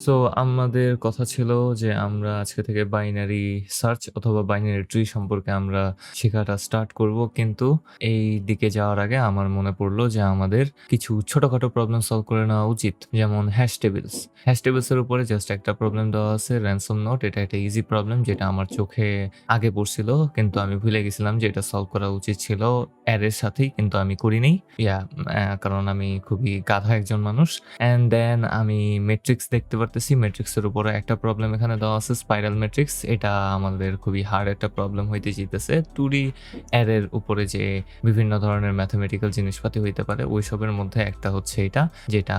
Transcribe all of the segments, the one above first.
So আমাদের কথা ছিল যে আমরা আজকে থেকে বাইনারি সার্চ অথবা বাইনারি ট্রি সম্পর্কে আমরা শেখাটা স্টার্ট করব। কিন্তু এই দিকে যাওয়ার আগে আমার মনে পড়ল যে আমাদের কিছু ছোটখাটো প্রবলেম সলভ করে নেওয়া উচিত। যেমন হ্যাশ টেবিলস হ্যাশ টেবিলসের উপরে জাস্ট একটা প্রবলেম দেওয়া আছে র্যানসম নোট এটা একটা ইজি প্রবলেম যেটা আমার চোখে আগে পড়ছিল, কিন্তু আমি ভুলে গেছিলাম যে এটা সলভ করা উচিত ছিল অ্যারের সাথেই, কিন্তু আমি করিনি। ইয়া কারণ আমি খুবই গাধা একজন মানুষ। অ্যান্ড দেন আমি মেট্রিক্স দেখতে পারতেছি মেট্রিক্সের উপরে। একটা প্রবলেম এখানে দেওয়া আছে স্পাইরাল মেট্রিক্স এটা আমাদের খুবই হার্ড একটা প্রবলেম হইতে যেতেছে টুডি অ্যারের উপরে যে বিভিন্ন ধরনের ম্যাথমেটিক্যাল জিনিসপাতি হইতে পারে, ওইসবের মধ্যে একটা হচ্ছে এটা, যেটা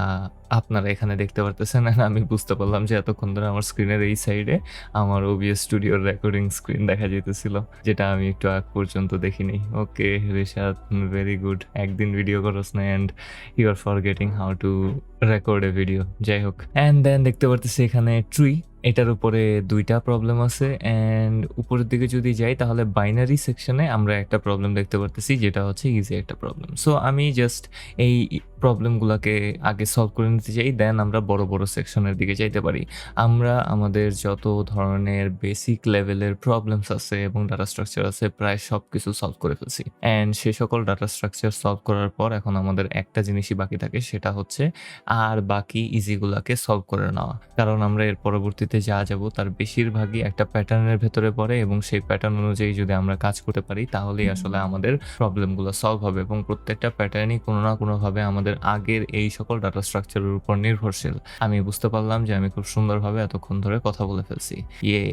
আপনারা এখানে দেখতে পারতেছেন। আমি বুঝতে পারলাম যে এতক্ষণ ধরে আমার স্ক্রিনের এই সাইডে আমার ওবিএস স্টুডিওর রেকর্ডিং স্ক্রিন দেখা যেতেছিল যেটা আমি একটু আগ পর্যন্ত দেখিনি। ওকে রেশাদ ভেরি গুড একদিন ভিডিও করস না and you are forgetting how to record a video যাই হোক। অ্যান্ড দেন পারতেছি এখানে ট্রি এটার উপরে দুইটা প্রবলেম আছে অ্যান্ড উপরের দিকে যদি যাই, তাহলে বাইনারি সেকশনে আমরা একটা প্রবলেম দেখতে পারতেছি, যেটা হচ্ছে ইজি একটা প্রবলেম সো আমি জাস্ট এই প্রবলেমগুলোকে আগে সলভ করে নিতে চাই দেন আমরা বড় বড় সেকশনের দিকে যাইতে পারি। আমরা আমাদের যত ধরনের বেসিক লেভেলের প্রবলেমস আছে এবং ডাটা স্ট্রাকচার আছে, প্রায় সব কিছু সলভ করে ফেলছি। অ্যান্ড সে সকল ডাটা স্ট্রাকচার সলভ করার পর এখন আমাদের একটা জিনিসই বাকি থাকে, সেটা হচ্ছে আর বাকি ইজিগুলাকে সলভ করে নেওয়া। কারণ আমরা এর পরবর্তীতে যা যাব তার বেশিরভাগই একটা প্যাটার্নের ভেতরে পড়ে এবং সেই প্যাটার্ন অনুযায়ী যদি আমরা কাজ করতে পারি তাহলেই আসলে আমাদের প্রবলেমগুলো সলভ হবে এবং প্রত্যেকটা প্যাটার্নই কোনো না কোনোভাবে আমাদের আগের এই সকল ডাটা স্ট্রাকচারের উপর নির্ভরশীল। আমি বুঝতে পারলাম যে আমি খুব সুন্দরভাবে এতক্ষণ ধরে কথা বলে ফেলছি। ইয়ে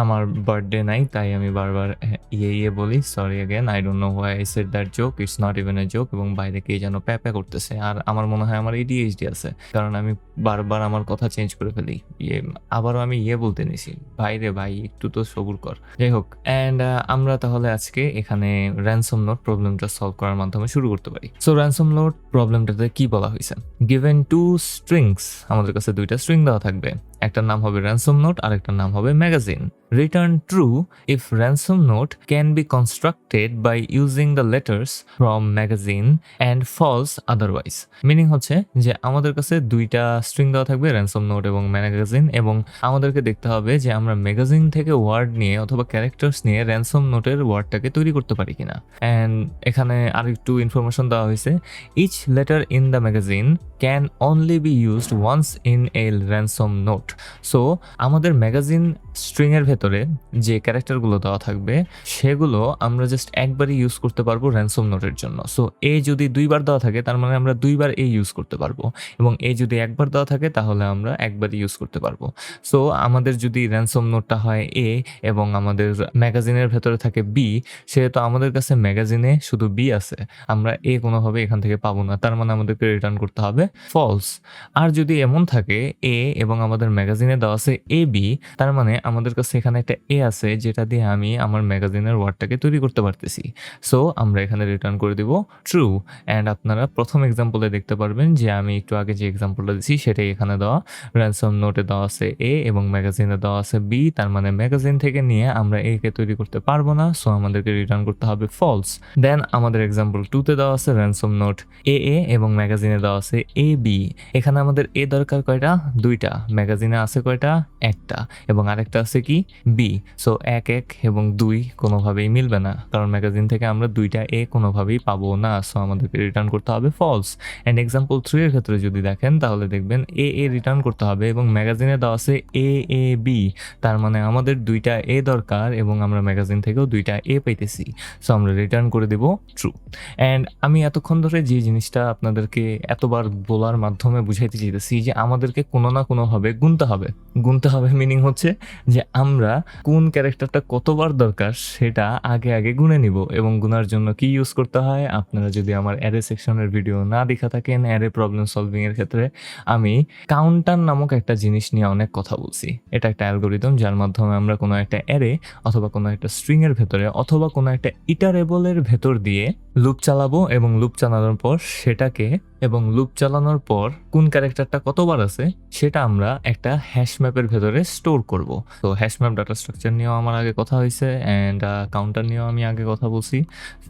আমার বার্থডে নাই তাই আমি বারবার ইয়ে ইয়ে বলি sorry again I don't know why I said that joke it's not even a joke এবং বাইরে কে যেন প্যাপে করতেছে। আর আমার মনে হয় আমার এডিএইচডি আছে কারণ আমি বারবার আমার কথা চেঞ্জ করে ফেলি। ইয়ে আবারও আমি ইয়ে বলতে নিছি ভাইরে ভাই, একটু তো সবুর কর। যাই হোক অ্যান্ড আমরা তাহলে আজকে এখানে র্যানসম নোট প্রবলেমটা সলভ করার মাধ্যমে শুরু করতে পারি। সো র্যানসম নোট প্রবলেমটাতে কি বলা হয়েছে গিভেন টু স্ট্রিংস আমাদের কাছে দুইটা স্ট্রিং দেওয়া থাকবে। একটার নাম হবে র্যানসম নোট আর একটার নাম হবে magazine return true if ransom note can be constructed by using the letters from magazine and false otherwise meaning হচ্ছে যে আমাদের কাছে দুইটা স্ট্রিং দেওয়া থাকবে র্যানসম নোট এবং ম্যাগাজিন এবং আমাদেরকে দেখতে হবে যে আমরা ম্যাগাজিন থেকে ওয়ার্ড নিয়ে অথবা ক্যারেক্টার্স নিয়ে র্যানসম নোটের ওয়ার্ডটাকে তৈরি করতে পারি কিনা। অ্যান্ড এখানে আর একটু ইনফরমেশন দেওয়া হয়েছে each letter in the magazine can only be used once in a ransom note so আমাদের ম্যাগাজিন স্ট্রিংয়ের ভেতরে যে ক্যারেক্টারগুলো দেওয়া থাকবে, সেগুলো আমরা জাস্ট একবারই ইউজ করতে পারব র্যানসম নোটের জন্য। সো এ যদি দুইবার দেওয়া থাকে, তার মানে আমরা দুইবার এ ইউজ করতে পারব। এবং এ যদি একবার দেওয়া থাকে, তাহলে আমরা একবারই ইউজ করতে পারব। সো আমাদের যদি র্যানসম নোটটা হয় এ এবং আমাদের ম্যাগাজিনের ভেতরে থাকে বি সেহেতু আমাদের কাছে ম্যাগাজিনে শুধু বি আছে। আমরা এ কোনোভাবে এখান থেকে পাবো না। তার মানে আমাদেরকে রিটার্ন করতে হবে ফলস আর যদি এমন থাকে এ এবং আমাদের ম্যাগাজিনে দেওয়া আছে এ বি তার মানে আমাদের কাছে এখানে একটা এ আছে, যেটা দিয়ে আমি আমার ম্যাগাজিনের ওয়ার্ডটাকে তৈরি করতে পারতেছি। সো আমরা এখানে রিটার্ন করে দিব ট্রু অ্যান্ড আপনারা প্রথম এক্সাম্পলে দেখতে পারবেন যে আমি একটু আগে যে এক্সাম্পলটা দিচ্ছি সেটাই এখানে দেওয়া। র্যানসম নোটে দেওয়া আছে এ এবং ম্যাগাজিনে দেওয়া আছে বি তার মানে ম্যাগাজিন থেকে নিয়ে আমরা এ কে তৈরি করতে পারব না। সো আমাদেরকে রিটার্ন করতে হবে ফলস দেন আমাদের এক্সাম্পল টুতে দেওয়া আছে র্যানসম নোট এ এ এবং ম্যাগাজিনে দেওয়া আছে এ বি এখানে আমাদের এ দরকার কয়টা? দুইটা। ম্যাগাজিনে আছে কয়টা? একটা। এবং আরেকটা আছে কি? বি সো এক এক এবং দুই কোনোভাবেই মিলবে না। কারণ ম্যাগাজিন থেকে আমরা দুইটা এ কোনোভাবেই পাবো না। সো আমাদেরকে রিটার্ন করতে হবে ফলস অ্যান্ড এক্সাম্পল থ্রি এর ক্ষেত্রে যদি দেখেন, তাহলে দেখবেন এ এ রিটার্ন করতে হবে এবং ম্যাগাজিনে দেওয়া আছে এ এ বি তার মানে আমাদের দুইটা এ দরকার এবং আমরা ম্যাগাজিন থেকেও দুইটা এ পাইতেছি। সো আমরা রিটার্ন করে দেব ট্রু অ্যান্ড আমি এতক্ষণ ধরে যে জিনিসটা আপনাদেরকে এতবার বলার মাধ্যমে বুঝাইতে চাইতেছি যে আমাদেরকে কোনো না কোনোভাবে গুনতে হবে। গুনতে হবে মিনিং হচ্ছে যে আমরা কোন ক্যারেক্টারটা কতবার দরকার সেটা আগে আগে গুনে নিব এবং গুনার জন্য কি ইউজ করতে হয়? আপনারা যদি আমার অ্যারে সেকশনের ভিডিও না দেখা থাকেন অ্যারে প্রবলেম সলভিং এর ক্ষেত্রে, আমি কাউন্টার নামক একটা জিনিস নিয়ে অনেক কথা বলছি। এটা একটা অ্যালগোরিদম যার মাধ্যমে আমরা কোনো একটা অ্যারে অথবা কোনো একটা স্ট্রিং এর ভেতরে অথবা কোনো একটা ইটারেবলের ভেতর দিয়ে লুপ চালাবো এবং লুপ চালানোর পর সেটাকে এবং লুপ চালানোর পর কোন ক্যারেক্টারটা কতবার আছে, সেটা আমরা একটা হ্যাশ ম্যাপের ভেতরে স্টোর করব। তো হ্যাশ ম্যাপ ডাটা স্ট্রাকচার নিয়েও আমার আগে কথা হয়েছে অ্যান্ড কাউন্টার নিয়েও আমি আগে কথা বলছি।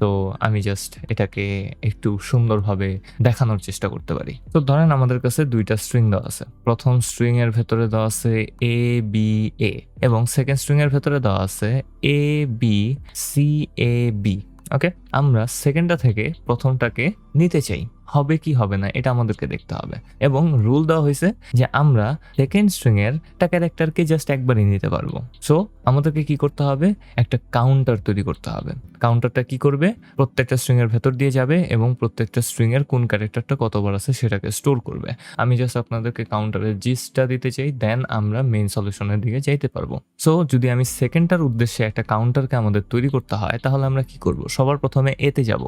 তো আমি জাস্ট এটাকে একটু সুন্দরভাবে দেখানোর চেষ্টা করতে পারি। তো ধরেন আমাদের কাছে দুইটা স্ট্রিং দেওয়া আছে। প্রথম স্ট্রিং এর ভেতরে দেওয়া আছে এ বি এ এবং সেকেন্ড স্ট্রিং এর ভেতরে দেওয়া আছে A B C A B okay আমরা সেকেন্ডটা থেকে প্রথমটাকে নিতে চাই। হবে কি হবে না, এটা আমাদেরকে দেখতে হবে। এবং রুল দেওয়া হয়েছে যে আমরা সেকেন্ড স্ট্রিং এর একটা ক্যারেক্টারকে জাস্ট একবারই নিতে পারব। সো আমাদেরকে কি করতে হবে? একটা কাউন্টার তৈরি করতে হবে। কাউন্টারটা কি করবে? প্রত্যেকটা স্ট্রিং এর ভেতর দিয়ে যাবে এবং প্রত্যেকটা স্ট্রিং এর কোন ক্যারেক্টারটা কতবার আছে সেটাকে স্টোর করবে। আমি জাস্ট আপনাদেরকে কাউন্টারের জিসটা দিতে চাই দেন আমরা মেইন সলিউশনের দিকে যাইতে পারব। সো যদি আমি সেকেন্ডটার উদ্দেশ্যে একটা কাউন্টারকে আমাদের তৈরি করতে হয়, তাহলে আমরা কি করব? সবার প্রথমে এতে যাব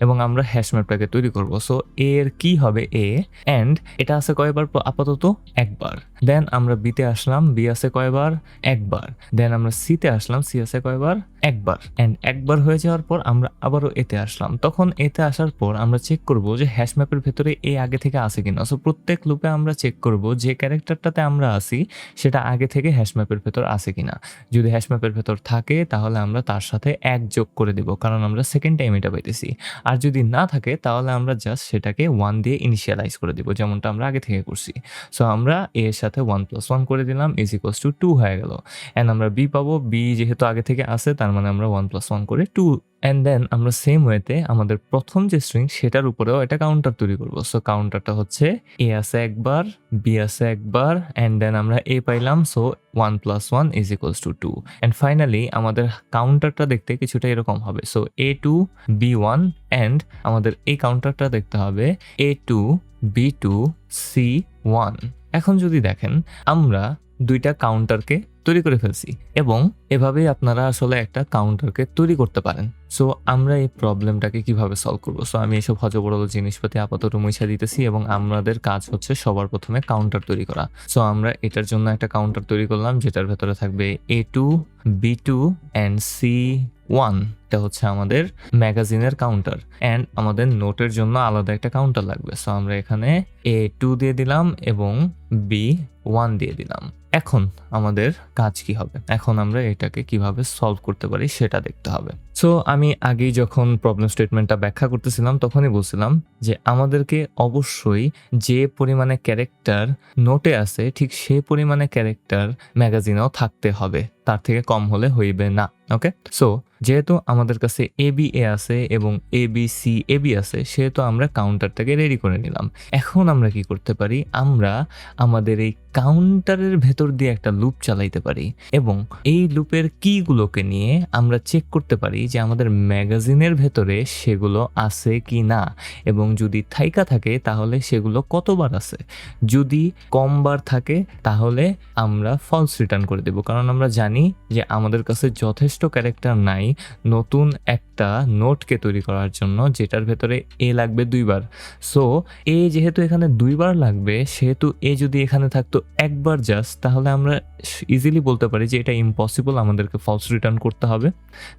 এবং আমরা হ্যাশ ম্যাপটাকে তৈরি করব। সো এর কি হবে এ? অ্যান্ড এটা আছে কয়বার আপাতত? একবার। দেন আমরা বিতে আসলাম, বি আছে কয়বার? একবার। দেন আমরা সিতে আসলাম, সি আছে কয়বার? একবার। অ্যান্ড একবার হয়ে যাওয়ার পর আমরা আবারও এতে আসলাম। তখন এতে আসার পর আমরা চেক করব যে হ্যাশ ম্যাপের ভেতরে এ আগে থেকে আছে কিনা। সো প্রত্যেক লুপে আমরা চেক করব যে ক্যারেক্টারটাতে আমরা আসি সেটা আগে থেকে হ্যাশ ম্যাপের ভেতর আছে কিনা। যদি হ্যাশ ম্যাপের ভেতর থাকে, তাহলে আমরা তার সাথে এক যোগ করে দেব, কারণ আমরা সেকেন্ড টাইম এটা পাইতেছি। আর যদি না থাকে, তাহলে আমরা জাস্ট সেটাকে ওয়ান দিয়ে ইনিশিয়ালাইজ করে দিব, যেমনটা আমরা আগে থেকে করছি। সো আমরা এ এর সাথে ওয়ান প্লাস ওয়ান করে দিলাম ইজ ইকোয়াস টু টু হয়ে গেল। অ্যান্ড আমরা বি পাবো বি যেহেতু আগে থেকে আছে, তার মানে আমরা ওয়ান প্লাস ওয়ান করে টু অ্যান্ড দেন আমরা সেম ওয়েতে আমাদের প্রথম যে স্ট্রিং সেটার উপরেও একটা কাউন্টার তৈরি করব। সো কাউন্টারটা হচ্ছে এ আছে একবার বি আছে একবার অ্যান্ড দেন আমরা এ পাইলাম so one plus one is equals to two and finally আমাদের কাউন্টারটা দেখতে কিছুটা এরকম হবে। So A two B one and আমাদের এই কাউন্টারটা দেখতে হবে A two B two C one এখন যদি দেখেন, আমরা দুইটা কাউন্টারকে তৈরি করে ফেলছি। এবং এভাবেই আপনারা আসলে একটা কাউন্টারকে তৈরি করতে পারেন। সো আমরা এই প্রবলেমটাকে কীভাবে সলভ করব? সো আমি এসব হজবড়ল জিনিসপাতি আপাতত মুছা দিতেছি এবং আমাদের কাজ হচ্ছে সবার প্রথমে কাউন্টার তৈরি করা। সো আমরা এটার জন্য একটা কাউন্টার তৈরি করলাম, যেটার ভেতরে থাকবে A two B two and C one এটা হচ্ছে আমাদের ম্যাগাজিনের কাউন্টার অ্যান্ড আমাদের নোটের জন্য আলাদা একটা কাউন্টার লাগবে। সো আমরা এখানে এ টু দিয়ে দিলাম এবং বি ওয়ান দিয়ে দিলাম। এখন আমাদের কাজ কি হবে? এখন আমরা এটাকে কীভাবে সলভ করতে পারি সেটা দেখতে হবে। সো আমি আগেই যখন প্রবলেম স্টেটমেন্টটা ব্যাখ্যা করতেছিলাম, তখনই বলছিলাম যে আমাদেরকে অবশ্যই যে পরিমাণে ক্যারেক্টার নোটে আছে, ঠিক সেই পরিমাণে ক্যারেক্টার ম্যাগাজিনেও থাকতে হবে। তার থেকে কম হলে হইবে না ওকে সো যেহেতু আমাদের কাছে এ বি এ আছে এবং A B C A B আছে, সেহেতু আমরা কাউন্টারটাকে রেডি করে নিলাম। এখন আমরা কি করতে পারি? আমরা আমাদের এই কাউন্টারের ভেতর দিয়ে একটা লুপ চালাইতে পারি এবং এই লুপের কিগুলোকে নিয়ে আমরা চেক করতে পারি যে আমাদের ম্যাগাজিনের ভেতরে সেগুলো আছে কি না এবং যদি থাইকা থাকে তাহলে সেগুলো কতবার আছে? যদি কমবার থাকে তাহলে আমরা ফলস রিটার্ন করে দেব, কারণ আমরা জানি যে আমাদের কাছে যথেষ্ট ক্যারেক্টার নাই নতুন একটা নোটকে তৈরি করার জন্য, যেটার ভেতরে এ লাগবে দুইবার। সো এ যেহেতু এখানে দুইবার লাগবে, সেহেতু এ যদি এখানে থাকতো একবার জাস্ট তাহলে আমরা ইজিলি বলতে পারি যে এটা ইম্পসিবল আমাদেরকে ফলস রিটার্ন করতে হবে।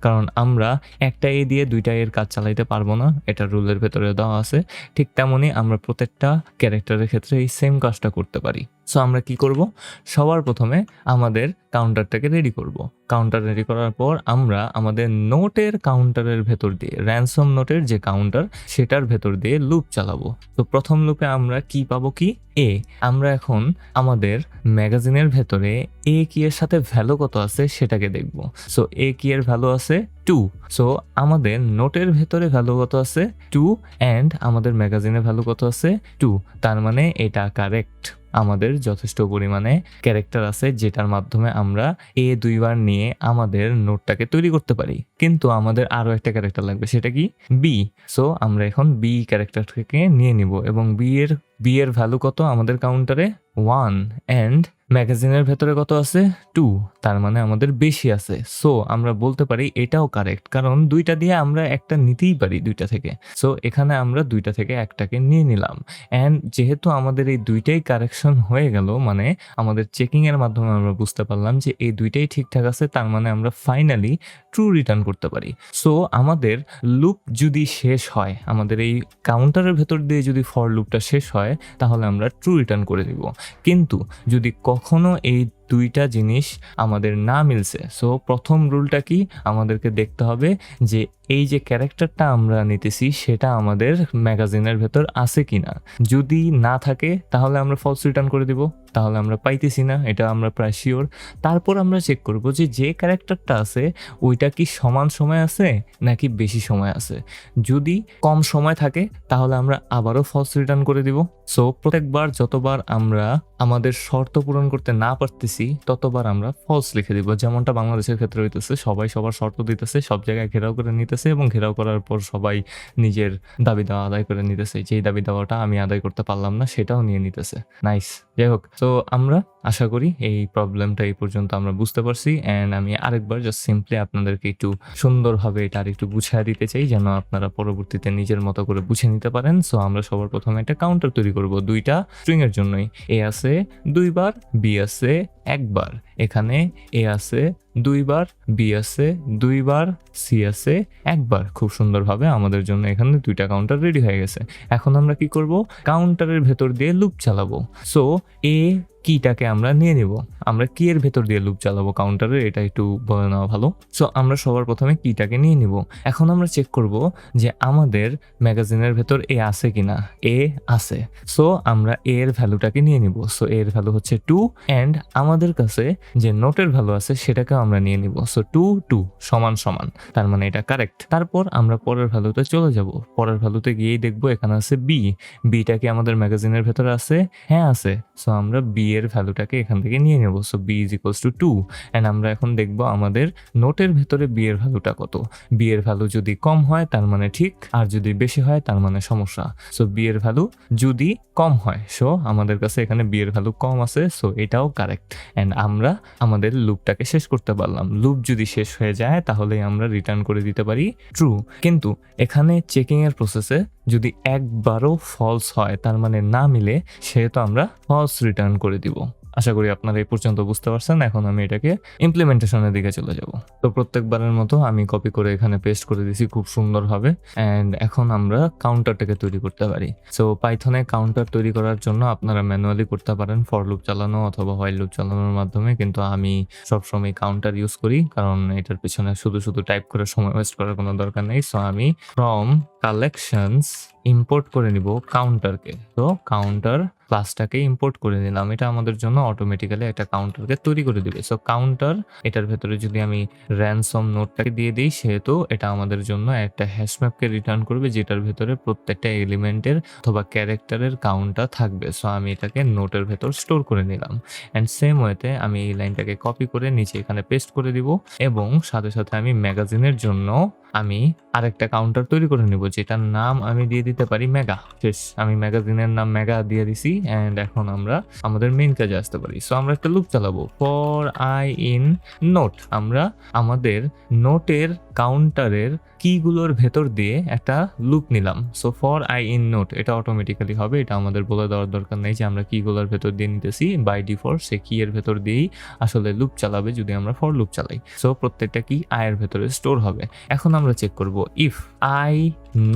কারণ আমরা একটা এ দিয়ে দুইটা এর কাজ চালাইতে পারব না, এটা রুলের ভেতরে দেওয়া আছে। ঠিক তেমনই আমরা প্রত্যেকটা ক্যারেক্টারের ক্ষেত্রে এই সেম কাজটা করতে পারি। সো আমরা কি করব? সবার প্রথমে আমাদের কাউন্টারটাকে রেডি করব। কাউন্টার রেডি করার পর আমরা আমাদের নোটের কাউন্টারের ভেতর দিয়ে র্যানসম নোটের যে কাউন্টার সেটার ভেতর দিয়ে লুপ চালাবো। তো প্রথম লুপে আমরা কি পাবো কি? এ আমরা এখন আমাদের ম্যাগাজিনের ভেতরে এ কি এর সাথে ভ্যালু কত আছে সেটাকে দেখব। সো এ কি এর ভ্যালু আছে টু সো আমাদের নোটের ভেতরে ভ্যালু কত আছে? টু অ্যান্ড আমাদের ম্যাগাজিনের ভ্যালু কত আছে? টু তার মানে এটা কারেক্ট আমাদের যথেষ্ট পরিমাণে ক্যারেক্টার আছে যেটার মাধ্যমে আমরা এ দুইবার নিয়ে আমাদের নোটটাকে তৈরি করতে পারি। কিন্তু আমাদের আরও একটা ক্যারেক্টার লাগবে, সেটা কি? বি সো আমরা এখন বি ক্যারেক্টারটাকে নিয়ে নিব এবং বি এর বি এর ভ্যালু কত আমাদের কাউন্টারে ওয়ান অ্যান্ড ম্যাগাজিনের ভেতরে কত আছে? টু তার মানে আমাদের বেশি আছে। সো আমরা বলতে পারি এটাও কারেক্ট কারণ দুইটা দিয়ে আমরা একটা নিতেই পারি দুইটা থেকে। সো এখানে আমরা দুইটা থেকে একটাকে নিয়ে নিলাম। অ্যান্ড যেহেতু আমাদের এই দুইটাই কারেকশন হয়ে গেল মানে আমাদের চেকিংয়ের মাধ্যমে আমরা বুঝতে পারলাম যে এই দুইটাই ঠিকঠাক আছে, তার মানে আমরা ফাইনালি ট্রু রিটার্ন করতে পারি। সো আমাদের লুপ যদি শেষ হয়, আমাদের এই কাউন্টারের ভেতর দিয়ে যদি ফর লুপটা শেষ হয় তাহলে আমরা ট্রু রিটার্ন করে দিব। কিন্তু যদি কখনো এই দুইটা জিনিস আমাদের না মিলছে। সো প্রথম রুলটা কি? আমাদেরকে দেখতে হবে যে এই যে ক্যারেক্টারটা আমরা নিতেছি, সেটা আমাদের ম্যাগাজিনের ভেতর আছে কিনা। যদি না থাকে, তাহলে আমরা ফলস রিটার্ন করে দিব। তাহলে আমরা পাইতেছি না, এটা আমরা প্রায় শিওর তারপর আমরা চেক করব যে যে ক্যারেক্টারটা আছে, ওইটা কি সমান সময় আছে, নাকি বেশি সময় আছে? যদি কম সময় থাকে, তাহলে আমরা আবারও ফলস রিটার্ন করে দিব। সো প্রত্যেকবার, যতবার আমরা আমাদের শর্ত পূরণ করতে না পারতেছি ততবার আমরা ফলস লিখে দিব। যেমনটা বাংলাদেশের ক্ষেত্রে হইতেছে, সবাই সবার শর্ত দিতেছে, সব জায়গায় ঘেরাও করে নিতেছে এবং ঘেরাও করার পর সবাই নিজের দাবি দাওয়া আদায় করে নিতেছে। যেই দাবি দাওয়াটা আমি আদায় করতে পারলাম না, সেটাও নিয়ে নিতেছে। নাইস যাই হোক, তো আমরা আশা করি এই প্রবলেমটা এই পর্যন্ত আমরা বুঝতে পারছি অ্যান্ড আমি আরেকবার জাস্ট সিম্পলি আপনাদেরকে একটু সুন্দরভাবে এটা আর একটু বুঝিয়ে দিতে চাই যেন আপনারা পরবর্তীতে নিজের মতো করে বুঝে নিতে পারেন। সো আমরা সবার প্রথমে একটা কাউন্টার তৈরি করব। দুইটা স্ট্রিং এর জন্যই। এ আছে দুইবার বি আছে একবার। এখানে এ আছে, দুইবার, বি আছে, দুইবার, সি আছে, একবার। খুব সুন্দরভাবে আমাদের জন্য এখানে দুইটা কাউন্টার রেডি হয়ে গেছে। এখন আমরা কি করব? কাউন্টারের ভেতর দিয়ে লুপ চালাবো। সো এ কিটাকে আমরা নিয়ে নিব। আমরা কি এর ভেতর দিয়ে লুপ চালাবো কাউন্টারে এটা একটু বলে নেওয়া ভালো। সো আমরা সবার প্রথমে কিটাকে নিয়ে নিব। এখন আমরা চেক করব যে আমাদের ম্যাগাজিনের ভেতর এ আছে কিনা। এ আছে। সো আমরা এ এর ভ্যালুটাকে নিয়ে নিব। সো এর ভ্যালু হচ্ছে টু অ্যান্ড আমাদের কাছে যে নোটের ভ্যালু আছে, সেটাকেও আমরা নিয়ে নিব। সো টু টু সমান সমান। তার মানে এটা কারেক্ট তারপর আমরা পরের ভ্যালুতে চলে যাব। পরের ভ্যালুতে গিয়েই দেখব এখানে আছে বি বিটা কি আমাদের ম্যাগাজিনের ভেতরে আছে? হ্যাঁ আছে। সো আমরা বি এর ভ্যালুটাকে এখান থেকে নিয়ে নেব। So B is equals to two and আমরা এখন দেখব আমাদের নোটের ভেতরে বি এর ভ্যালুটা কত। বি এর ভ্যালু যদি কম হয়, তার মানে ঠিক। আর যদি বেশি হয়, তার মানে সমস্যা। সো বি এর ভ্যালু যদি কম হয় সো আমাদের কাছে এখানে বি এর ভ্যালু কম আছে সো এটাও কারেক্ট অ্যান্ড আমরা আমাদের লুপটাকে শেষ করতে পারলাম। লুপ যদি শেষ হয়ে যায় তাহলে আমরা রিটার্ন করে দিতে পারি। ট্রু কিন্তু এখানে চেকিং এর প্রসেসে যদি একবারও ফলস হয়, তার মানে না মিলে, সেহেতু আমরা ফলস রিটার্ন করে দিব। আশা করি আপনারা এই পর্যন্ত বুঝতে পারছেন, এখন আমি এটাকে ইমপ্লিমেন্টেশনের দিকে চলে যাব। তো প্রত্যেকবারের মতো আমি কপি করে এখানে পেস্ট করে দিছি খুব সুন্দরভাবে অ্যান্ড এখন আমরা কাউন্টারটাকে তৈরি করতে পারি। সো পাইথনে কাউন্টার তৈরি করার জন্য আপনারা ম্যানুয়ালি করতে পারেন ফর লুপ চালানো অথবা হোয়াইল লুপ চালানোর মাধ্যমে, কিন্তু আমি সবসময় কাউন্টার ইউজ করি, কারণ এটার পিছনে শুধু শুধু টাইপ করে সময় ওয়েস্ট করার কোনো দরকার নেই। সো আমি ফ্রম কালেকশনস ইম্পোর্ট করে নিব কাউন্টারকে তো কাউন্টার ক্লাসটাকে ইম্পোর্ট করে নিলাম। এটা আমাদের জন্য অটোমেটিক্যালি একটা কাউন্টারকে তৈরি করে দিবে। সো কাউন্টার এটার ভেতরে যদি আমি র্যানসম নোটটাকে দিয়ে দিই, সেহেতু এটা আমাদের জন্য একটা হ্যাশম্যাপকে রিটার্ন করবে, যেটার ভেতরে প্রত্যেকটা এলিমেন্টের অথবা ক্যারেক্টারের কাউন্টটা থাকবে। সো আমি এটাকে নোটের ভেতর স্টোর করে নিলাম। অ্যান্ড সেম ওয়েতে আমি এই লাইনটাকে কপি করে নিচে এখানে পেস্ট করে দিব। এবং সাথে সাথে আমি ম্যাগাজিনের জন্য আমি আরেকটা কাউন্টার তৈরি করে নিব, যেটার নাম আমি দিয়ে দিতে পারি মেগা শেষ আমি ম্যাগাজিনের নাম মেগা দিয়ে দিছি অ্যান্ড এখন আমরা আমাদের মেইন কাজে আসতে পারি। সো আমরা একটা লুপ চালাবো। ফর আই ইন নোট আমরা আমাদের নোটের কাউন্টারের কিগুলোর ভেতর দিয়ে একটা লুপ নিলাম। So for I in note এটা অটোমেটিক্যালি হবে। এটা আমাদের বলে দেওয়ার দরকার নেই যে আমরা কিগুলোর ভেতর দিয়ে নিতেছি। বাই ডিফল্ট সে কি এর ভেতর দিয়েই আসলে লুপ চালাবে যদি আমরা ফর লুপ চালাই। সো প্রত্যেকটা কি আয়ের ভেতরে স্টোর হবে। এখন আমরা চেক করব if I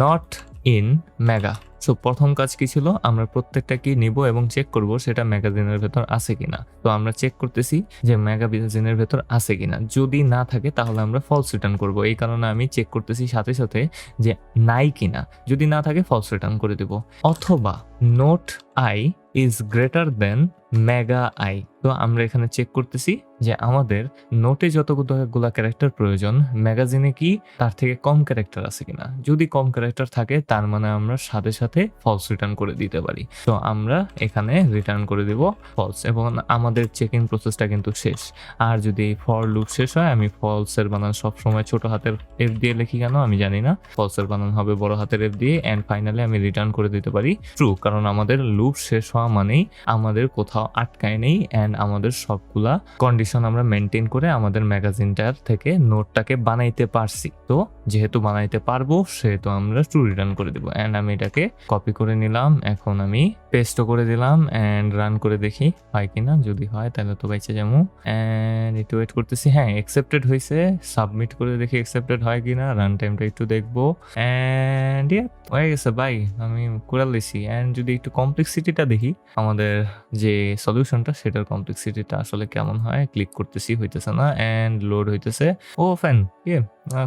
not in mega so প্রথম কাজ কি ছিল? আমরা প্রত্যেকটা কি নিব এবং চেক করব সেটা ম্যাগাজিনের ভেতর আছে কিনা। তো আমরা চেক করতেছি যে ম্যাগাজিনের ভেতর আছে কিনা। যদি না থাকে, তাহলে আমরা ফলস রিটার্ন করব। এই কারণে আমি চেক করতেছি সাথে সাথে যে নাই কিনা। যদি না থাকে ফলস রিটার্ন করে দেব। অথবা note I is greater than mega I তো আমরা এখানে চেক করতেছি যে আমাদের নোটে যতগুলো ক্যারেক্টার প্রয়োজন ম্যাগাজিনে কি তার থেকে কম ক্যারেক্টার আছে কিনা। যদি কম ক্যারেক্টার থাকে, তার মানে আমরা সাথে সাথে ফলস রিটার্ন করে দিতে পারি। তো আমরা এখানে রিটার্ন করে দিব ফলস এবং আমাদের চেকিং প্রসেসটা কিন্তু শেষ। আর যদি ফর লুপ শেষ হয়, আমি ফলসের বানান সবসময় ছোট হাতের এফ দিয়ে লিখি কেন আমি জানি না। ফলসের বানান হবে বড় হাতের এফ দিয়ে অ্যান্ড ফাইনালি আমি রিটার্ন করে দিতে পারি। ট্রু কারণ আমাদের লুপ শেষ হওয়া মানেই আমাদের কোথাও আটকায় নেই অ্যান্ড আমাদের সবগুলা কন্ডিশন আমরা মেনটেন করে আমাদের ম্যাগাজিনটার থেকে নোটটাকে বানাইতে পারছি। তো যেহেতু বানাইতে পারব, সেহেতু আমরা ট্রু রিটার্ন করে দেবো। অ্যান্ড আমি এটাকে কপি করে নিলাম। এখন আমি পেস্টও করে দিলাম অ্যান্ড রান করে দেখি হয় কিনা, যদি হয় তাহলে তো বাইচে যাব। অ্যান্ড একটু ওয়েট করতেছি। হ্যাঁ অ্যাকসেপ্টেড হয়েছে। সাবমিট করে দেখি অ্যাকসেপ্টেড হয় কিনা রান টাইমটা একটু দেখব। অ্যান্ড হয়ে গেছে বাই আমি করে লিছি অ্যান্ড যদি একটু কমপ্লেক্সিটিটা দেখি, আমাদের যে সলিউশনটা সেটার কমপ্লেক্সিটিটা আসলে কেমন হয় ক্লিক করতেছি, হইতেছে না অ্যান্ড লোড হইতেছে। ও ফ্যান ইয়ে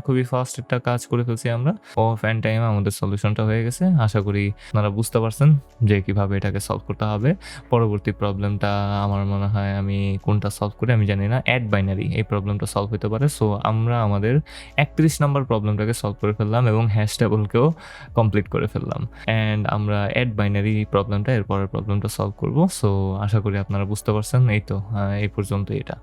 খুবই ফাস্ট একটা কাজ করে ফেলছি আমরা। ও ফ্যান টাইমে আমাদের সলিউশনটা হয়ে গেছে। আশা করি আপনারা বুঝতে পারছেন যে কীভাবে এটাকে সলভ করতে হবে? পরবর্তী প্রবলেমটা আমার মনে হয় আমি কোনটা সলভ করি আমি জানি না। অ্যাড বাইনারি এই প্রবলেমটা সলভ হতে পারে। সো আমরা আমাদের একত্রিশ নম্বর প্রবলেমটাকে সলভ করে ফেললাম এবং হ্যাশ টেবলকেও কমপ্লিট করে ফেললাম। অ্যান্ড আমরা অ্যাড বাইনারি প্রবলেমটা এরপরের প্রবলেমটা সলভ করব। সো আশা করি আপনারা বুঝতে পারছেন। এই তো এই পর্যন্ত এটা।